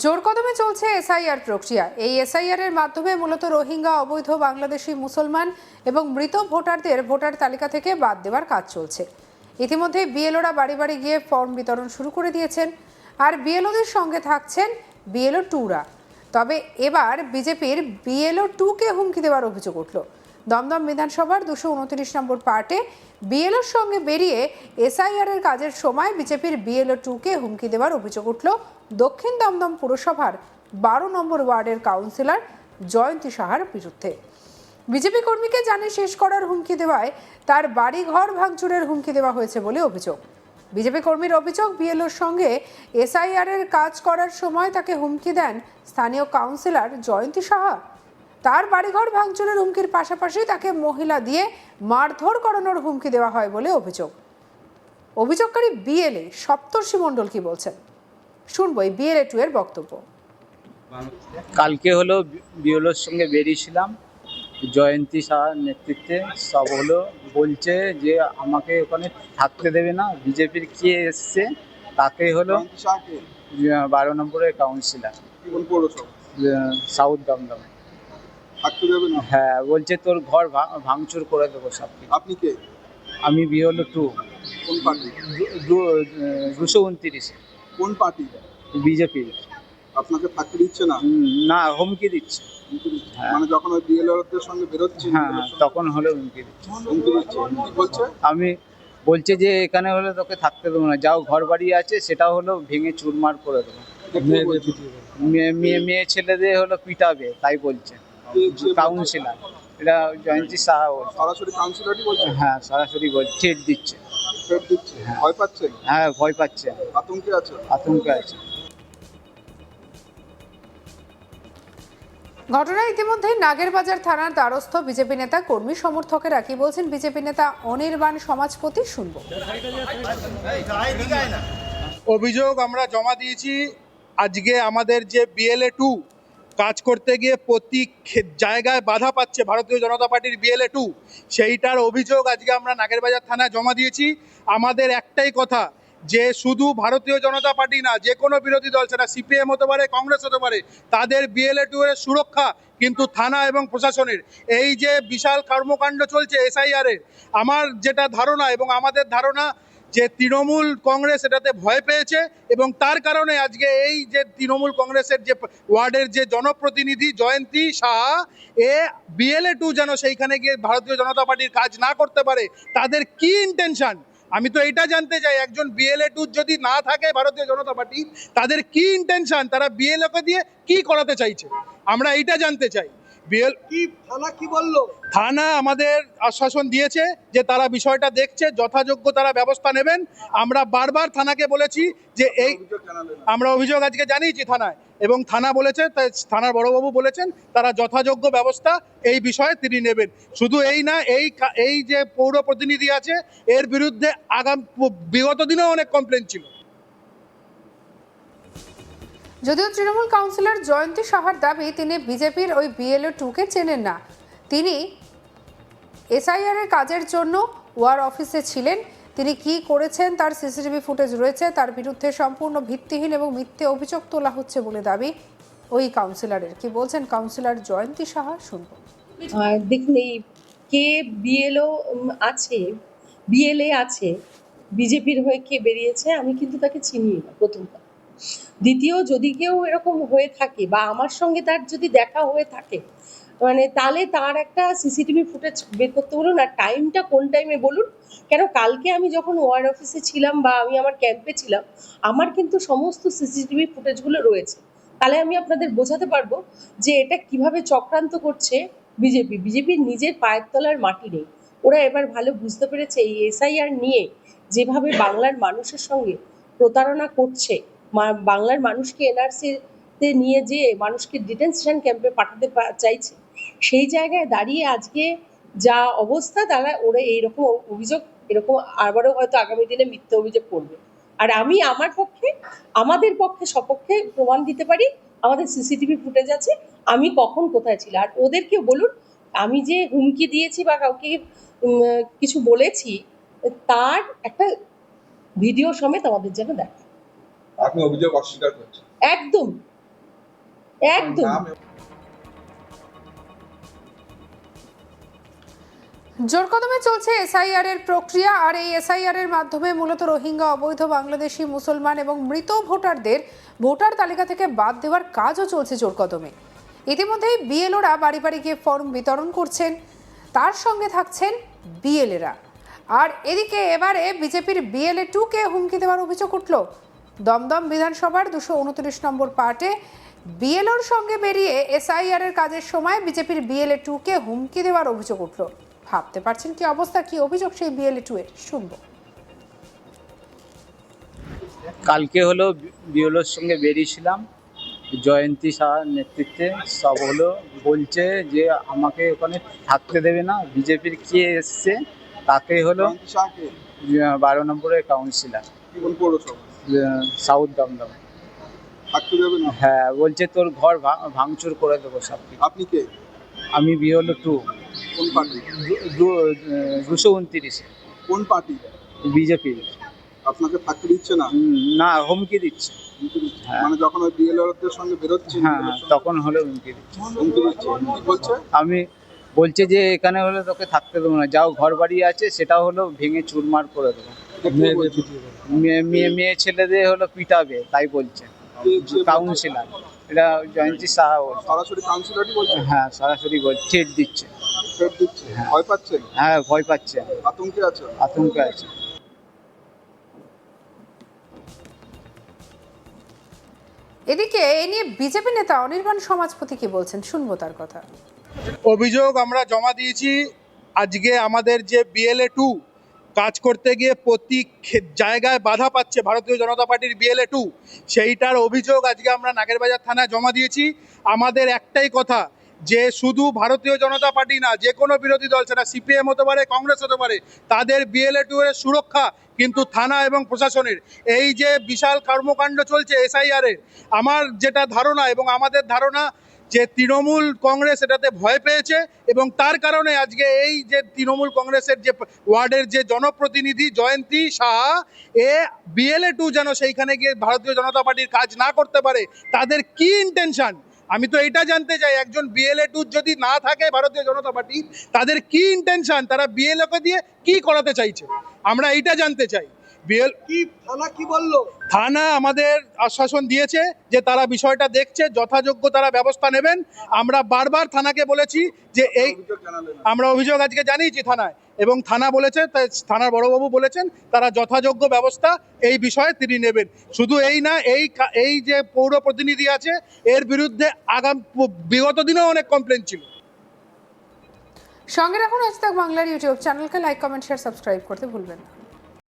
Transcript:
জোর কদমে চলছে এসআইআর প্রক্রিয়া। এই এসআইআর এর মাধ্যমে মূলত রোহিঙ্গা, অবৈধ বাংলাদেশি মুসলমান এবং মৃত ভোটারদের ভোটার তালিকা থেকে বাদ দেওয়ার কাজ চলছে। ইতিমধ্যে বিএলওরা বাড়ি বাড়ি গিয়ে ফর্ম বিতরণ শুরু করে দিয়েছেন আর বিএলওদের সঙ্গে থাকছেন বিএলও টুরা। তবে এবার বিজেপির বিএলও টুকে হুমকি দেওয়ার অভিযোগ উঠল। দমদম বিধানসভার দুশো উনত্রিশ নম্বর পার্টে বিএলওর সঙ্গে বেরিয়ে এসআইআর এর কাজের সময় বিজেপির বিএলও টুকে হুমকি দেওয়ার অভিযোগ উঠল। দক্ষিণ দমদম পুরসভার বারো নম্বর ওয়ার্ডের কাউন্সিলর জয়ন্তী সাহার বিরুদ্ধে। বিজেপি কর্মীকে জানে শেষ করার হুমকি দেওয়ায় তার বাড়ি ঘর ভাঙচুরের হুমকি দেওয়া হয়েছে বলে অভিযোগ। বিজেপি কর্মীর অভিযোগ, বিএলওর সঙ্গে এসআইআর এর কাজ করার সময় তাকে হুমকি দেন স্থানীয় কাউন্সিলর জয়ন্তী সাহা। তার বাড়িঘর ভাঙচুরের হুমকির পাশাপাশি তাকে মহিলা দিয়ে মারধর করানোর হুমকি দেওয়া হয় বলে অভিযোগ। অভিযোগকারী বিএলএ সপ্তর্ষি মণ্ডল কি বলছেন? শুনব এই বিএলএ টু এর বক্তব্য। কালকে হলো বিওলোর সঙ্গে বেরিয়েছিলাম। জয়ন্তী সাহার নেতৃত্বে সব হলো বলছে যে আমাকে ওখানে থাকতে দেবে না। বিজেপির কে এসছে তাকে হলো বারো নম্বরের কাউন্সিলর সাউথ দমদম থাকতে দেবে না? হ্যাঁ বলছে তোর ঘর ভাঙচুর করে দেবো সব। আপনি কে? আমি বিওলো টু। কোন পার্টি? দুশো উনত্রিশে। কোন পার্টি? বিজেপি। আপনাকে থাকতে দিচ্ছে না? না হুমকি দিচ্ছে। হ্যাঁ। মানে যখন ওই বিএলআরদের সঙ্গে বেরোচ্ছে হ্যাঁ তখন হলো হুমকি দিচ্ছে। হুমকি দিচ্ছে। বলছে? আমি বলছে যে এখানে হলে তোকে থাকতে দেবো না। যাও ঘর বাড়ি আছে সেটা হলো ভেঙে চুরমার করে দেবো। মেয়ে মেয়ে ছেলেদের হলো পিটাবে তাই বলছে। কাউন্সিলর এটা জয়ন্তী সাহা বলছে। সরাসরি কাউন্সিলরই বলছে? হ্যাঁ সরাসরি বলছে দিচ্ছে। দিচ্ছে? ভয় পাচ্ছেন হ্যাঁ ভয় পাচ্ছে। আতঙ্কে আছে? আতঙ্কে আছে। ঘটনায় ইতিমধ্যেই নাগেরবাজার থানার দ্বারস্থ বিজেপি নেতা কর্মী সমর্থকেরা কি বলছেন? বিজেপি নেতা অনির্বাণ সমাজপতি শুনব। অভিযোগ আমরা জমা দিয়েছি। আজকে আমাদের যে বিএলএ টু কাজ করতে গিয়ে প্রতি জায়গায় বাধা পাচ্ছে ভারতীয় জনতা পার্টির বিএলএ টু সেইটার অভিযোগ আজকে আমরা নাগেরবাজার থানায় জমা দিয়েছি। আমাদের একটাই কথা, যে শুধু ভারতীয় জনতা পার্টি না, যে কোনো বিরোধী দল, সেটা সিপিএম হতে পারে, কংগ্রেস হতে পারে, তাদের বিএলএ টু এর সুরক্ষা কিন্তু থানা এবং প্রশাসনের। এই যে বিশাল কর্মকাণ্ড চলছে এসআইআর এর, আমার যেটা ধারণা এবং আমাদের ধারণা যে তৃণমূল কংগ্রেস এটাতে ভয় পেয়েছে এবং তার কারণে আজকে এই যে তৃণমূল কংগ্রেসের যে ওয়ার্ডের যে জনপ্রতিনিধি জয়ন্তী সাহা, এ বিএলএ টু যেন সেইখানে গিয়ে ভারতীয় জনতা পার্টির কাজ না করতে পারে, তাদের কি ইন্টেনশন আমি তো এটা জানতে চাই, একজন বিএলএ টু যদি না থাকে ভারতীয় জনতা পার্টি, তাদের কি ইন্টেনশন তারা বিএলএকে দিয়ে কি করাতে চাইছে? আমরা এইটা জানতে চাই। বিএল কি থানা কি বলল? থানা আমাদের আশ্বাসন দিয়েছে যে তারা বিষয়টা দেখছে যথাযোগ্য তারা ব্যবস্থা নেবেন। আমরা বারবার থানাকে বলেছি যে এই আমরা অভিযোগ আজকে জানিয়েছি থানায় এবং থানা বলেছে থানার বড়বাবু বলেছেন তারা যথাযোগ্য ব্যবস্থা এই বিষয়ে তিনি নেবেন। শুধু এই না এই এই যে পৌর প্রতিনিধি আছে এর বিরুদ্ধে আগাম বিগত দিনেও অনেক কমপ্লেন ছিল। যদিও তৃণমূল কাউন্সিলর জয়ন্তী সাহার দাবি, তিনি বিজেপির ওই বিএলও টুকে চেনেন না। তিনি এসআইআর এর কাজের জন্য ওয়ার অফিসে ছিলেন। তিনি কি করেছেন, তার সিসিটিভি ফুটেজ রয়েছে, তার বিরুদ্ধে সম্পূর্ণ ভিত্তিহীন এবং মিথ্যে অভিযোগ তোলা হচ্ছে বলে দাবি ওই কাউন্সিলরের। কি বলছেন কাউন্সিলর জয়ন্তী সাহা? শুনব। দেখুন, এই কে বিএলও আছে বিএলএ আছে, বিজেপির হয়ে কে বেরিয়েছে, আমি কিন্তু তাকে চিনি না প্রথম দ্বিতীয়, যদি কেউ এরকম হয়ে থাকে বা আমার সঙ্গে তার যদি দেখা হয়ে থাকে মানে তাহলে তার একটা সিসিটিভি ফুটেজ বের করতে বলুন আর টাইমটা কোন টাইমে বলুন। কেন কালকে আমি যখন ওয়ার্ড অফিসে ছিলাম বা আমি আমার ক্যাম্পে ছিলাম, আমার কিন্তু সমস্ত সিসিটিভি ফুটেজগুলো রয়েছে। তাহলে আমি আপনাদের বোঝাতে পারব যে এটা কীভাবে চক্রান্ত করছে বিজেপি বিজেপির নিজের পায়ের তলার মাটি নেই। ওরা এবার ভালো বুঝতে পেরেছে এই এসআইআর নিয়ে যেভাবে বাংলার মানুষের সঙ্গে প্রতারণা করছে বাংলার মানুষকে এনআরসিতে নিয়ে যেয়ে মানুষকে ডিটেনশন ক্যাম্পে পাঠাতে চাইছে। সেই জায়গায় দাঁড়িয়ে আজকে যা অবস্থা, তারা ওরা এইরকম অভিযোগ, এরকম আবারও হয়তো আগামী দিনে মিথ্যে অভিযোগ করবে। আর আমি আমার পক্ষে, আমাদের পক্ষে সপক্ষে প্রমাণ দিতে পারি, আমাদের সিসিটিভি ফুটেজ আছে, আমি কখন কোথায় ছিল আর ওদেরকে বলুন, আমি যে হুমকি দিয়েছি বা কাউকে কিছু বলেছি, তার একটা ভিডিও সমেত আমাদের যেন দেখ আপনি অভিযোগ অস্বীকার করছেন। একদম। একদম। জোর কদমে চলছে এসআইআর এর প্রক্রিয়া আর এই এসআইআর এর মাধ্যমে মূলত রোহিঙ্গা অবৈধ বাংলাদেশি মুসলমান এবং মৃত ভোটারদের ভোটার তালিকা থেকে বাদ দেওয়ার কাজও চলছে জোর কদমে। ইতিমধ্যেই বিএলওরা বাড়ি বাড়ি গিয়ে ফর্ম বিতরণ করছেন তার সঙ্গে থাকছেন বিএলএরা। আর এদিকে এবারে বিজেপির বিএলএ টুকে হুমকি দেওয়ার অভিযোগ উঠল। দমদম বিধানসভার দুশো উনত্রিশ নম্বর পার্টে বিএলওর সঙ্গে বেরিয়ে এসআইআর এর কাজের সময় বিজেপির বিএলএ টুকে হুমকি দেওয়ার অভিযোগ উঠল। ভাবতে পারছেন কি অবস্থা কি অভিযোগ সেই বিএলএ টু এর? শুনব। কালকে হলো বিওলোর সঙ্গে বেরিয়েছিলাম। জয়ন্তী শাহর নেতৃত্বে সব হলো বলছে যে আমাকে ওখানে থাকতে দেবে না বিজেপির কে এসছে তাকে হলো বারো নম্বরের কাউন্সিলর পৌরসভা সাউথ দমদম থাকতে দেবে না? হ্যাঁ বলছে তোর ঘর ভাঙচুর করে দেবো সব। আপনি কে? আমি বিওলো টু। কোন পার্টি? দুশো উনত্রিশে। কোন পার্টি? বিজেপি। আপনাকে থাকতে দিচ্ছে না? না হুমকি দিচ্ছে। হ্যাঁ। মানে যখন ওই বিএলআরদের সঙ্গে বেরোচ্ছেন হ্যাঁ তখন হলো হুমকি দিচ্ছে। হুমকি দিচ্ছে। বলছে? আমি বলছে যে এখানে হলে তোকে থাকতে দেবো না। যাও ঘর বাড়ি আছে সেটাও হলো ভেঙে চুরমার করে দেবো? মেয়ে ছেলেদের হলো পিটাবে তাই বলছে। কে- কে এটা জয়ন্তী সাহা বলছে। সরাসরি কাউন্সিলরই বলছে? হ্যাঁ সরাসরি বলছে দিচ্ছে। ফের দিচ্ছে? ভয় পাচ্ছেন হ্যাঁ ভয় পাচ্ছে। আতঙ্কে আছে? আতঙ্কে আছে। এদিকে এ নিয়ে বিজেপি নেতা অনির্বাণ সমাজপতি কি বলছেন? শুনব তার কথা। অভিযোগ আমরা জমা দিয়েছি। আজকে আমাদের যে বিএলএ টু কাজ করতে গিয়ে প্রতি জায়গায় বাধা পাচ্ছে ভারতীয় জনতা পার্টির বিএলএ টু সেইটার অভিযোগ আজকে আমরা নাগেরবাজার থানায় জমা দিয়েছি। আমাদের একটাই কথা, যে শুধু ভারতীয় জনতা পার্টি না, যে কোনো বিরোধী দল, সেটা সিপিএম হতে পারে, কংগ্রেস হতে পারে, তাদের বিএলএ টু এর সুরক্ষা কিন্তু থানা এবং প্রশাসনের। এই যে বিশাল কর্মকাণ্ড চলছে এসআইআর এর, আমার যেটা ধারণা এবং আমাদের ধারণা যে তৃণমূল কংগ্রেস এটাতে ভয় পেয়েছে এবং তার কারণে আজকে এই যে তৃণমূল কংগ্রেসের যে ওয়ার্ডের যে জনপ্রতিনিধি জয়ন্তী শাহ এ বিএলএ টু যেন সেইখানে গিয়ে ভারতীয় জনতা পার্টির কাজ না করতে পারে, তাদের কি ইন্টেনশন আমি তো এটা জানতে চাই, একজন বিএলএ টু যদি না থাকে ভারতীয় জনতা পার্টি, তাদের কি ইন্টেনশন তারা বিএলএকে দিয়ে কি করাতে চাইছে? আমরা এইটা জানতে চাই। বিএল কি থানা কি বলল? থানা আমাদের আশ্বাসন দিয়েছে যে তারা বিষয়টা দেখছে যথাযোগ্য তারা ব্যবস্থা নেবেন। আমরা বারবার থানাকে বলেছি যে এই আমরা অভিযোগ আজকে জানিয়েছি থানায় এবং থানা বলেছে থানার বড়বাবু বলেছেন তারা যথাযোগ্য ব্যবস্থা এই বিষয়ে তিনি নেবেন। শুধু এই না এই এই যে পৌর প্রতিনিধি আছে এর বিরুদ্ধে আগাম বিগত দিনেও অনেক কমপ্লেন ছিল। সঙ্গে রাখুন আজ তাক বাংলার ইউটিউব চ্যানেলকে লাইক কমেন্ট শেয়ার সাবস্ক্রাইব করতে ভুলবেন না।